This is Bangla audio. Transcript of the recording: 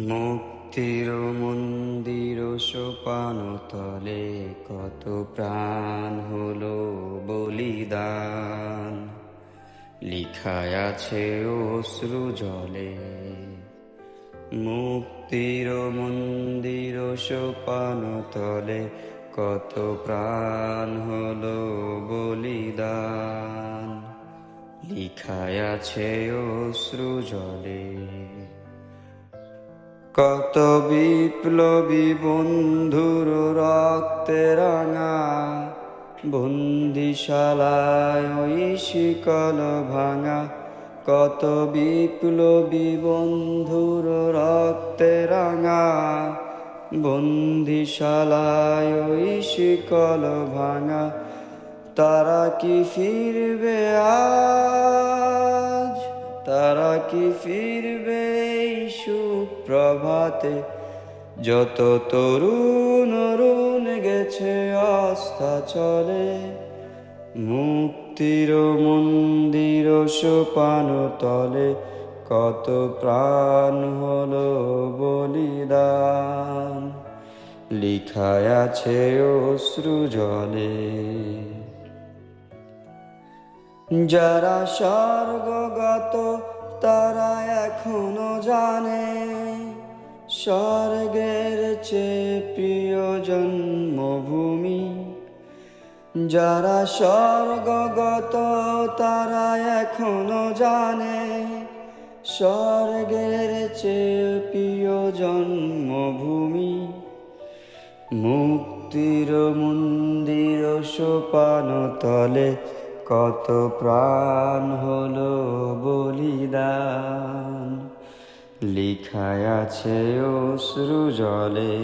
মুক্তির মন্দির সোপান তলে কত প্রাণ হলো বলিদান। লিখায় আছে অশ্রু জলে। মুক্তির মন্দির সোপান তলে কত প্রাণ হলো বলিদান। লিখায় আছে অশ্রু জলে। কত বিপ্লবী বন্ধুর রক্তে রাঙা বন্দিশালায় ওই শিকল ভাঙা। কত বিপ্লবী বন্ধুর রক্তে রাঙা বন্দিশালায় ওই শিকল ভাঙা। তারা কি ফিরবে কি ফিরবে সুপ্রভাতে। যত তরুণ অরুণ গেছে, আস্থা চলে। মুক্তির মন্দির সোপান তলে। কত প্রাণ হলো বলিদান। লিখায় আছে অশ্রু জলে। যারা স্বর্গগত তারা এখনও জানে, স্বর্গের চেয়ে প্রিয় জন্মভূমি। যারা স্বর্গগত, তারা এখনও জানে, স্বর্গের চেয়ে প্রিয় জন্মভূমি। মুক্তির মন্দির সোপান তলে কত প্রাণ হলো বলিদান লিখায় আছে অশ্রু জলে।